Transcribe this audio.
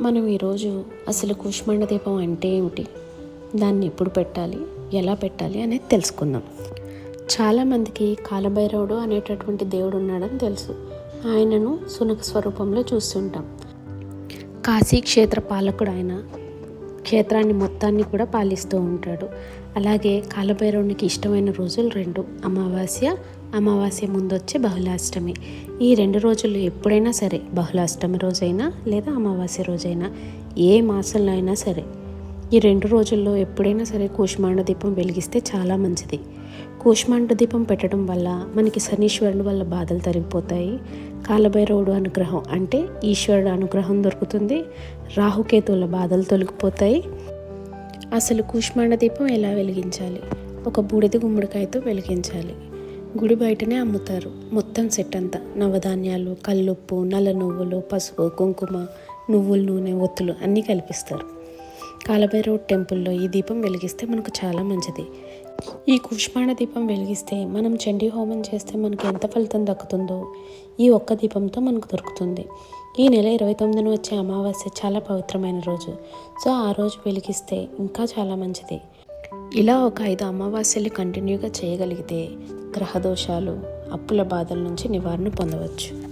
మనం ఈరోజు అసలు కూష్మాండ దీపం అంటే ఏమిటి? దాన్ని ఎప్పుడు పెట్టాలి? ఎలా పెట్టాలి అనేది తెలుసుకుందాం. చాలామందికి కాలభైరవుడు అనేటటువంటి దేవుడు ఉన్నాడని తెలుసు. ఆయనను సునక స్వరూపంలో చూస్తుంటాం. కాశీ క్షేత్ర పాలకుడు ఆయన క్షేత్రాన్ని మొత్తాన్ని కూడా పాలిస్తూ ఉంటాడు. అలాగే కాలభైరవునికి ఇష్టమైన రోజులు రెండు. అమావాస్య అమావాస్య ముందు వచ్చే బహుళాష్టమి. ఈ రెండు రోజులు ఎప్పుడైనా సరే బహుళాష్టమి రోజైనా లేదా అమావాస్య రోజైనా ఏ మాసంలో అయినా సరే ఈ రెండు రోజుల్లో ఎప్పుడైనా సరే కూష్మాండ దీపం వెలిగిస్తే చాలా మంచిది. కూష్మాండ దీపం పెట్టడం వల్ల మనకి శనీశ్వరుడు వల్ల బాధలు తరిగిపోతాయి. కాలభైరవుడు అనుగ్రహం అంటే ఈశ్వరుడు అనుగ్రహం దొరుకుతుంది. రాహుకేతువుల బాధలు తొలగిపోతాయి. అసలు కూష్మాండ దీపం ఎలా వెలిగించాలి? ఒక బూడిద గుమ్మడికాయతో వెలిగించాలి. గుడి బయటనే అమ్ముతారు. మొత్తం సెట్ అంతా. నవధాన్యాలు కల్లుప్పు నల్ల నువ్వులు పసుపు కుంకుమ నువ్వుల నూనె ఒత్తులు అన్నీ కల్పిస్తారు. కాలభైరవ్ టెంపుల్లో ఈ దీపం వెలిగిస్తే మనకు చాలా మంచిది. ఈ కుష్మాణ దీపం వెలిగిస్తే మనం చండీ హోమం చేస్తే మనకి ఎంత ఫలితం దక్కుతుందో ఈ ఒక్క దీపంతో మనకు దొరుకుతుంది. ఈ నెల ఇరవై తొమ్మిదిన వచ్చే అమావాస్య చాలా పవిత్రమైన రోజు. సో ఆ రోజు వెలిగిస్తే ఇంకా చాలా మంచిది. ఇలా ఒక ఐదు అమావాస్యలు కంటిన్యూగా చేయగలిగితే గ్రహదోషాలు అప్పుల బాధల నుంచి నివారణ పొందవచ్చు.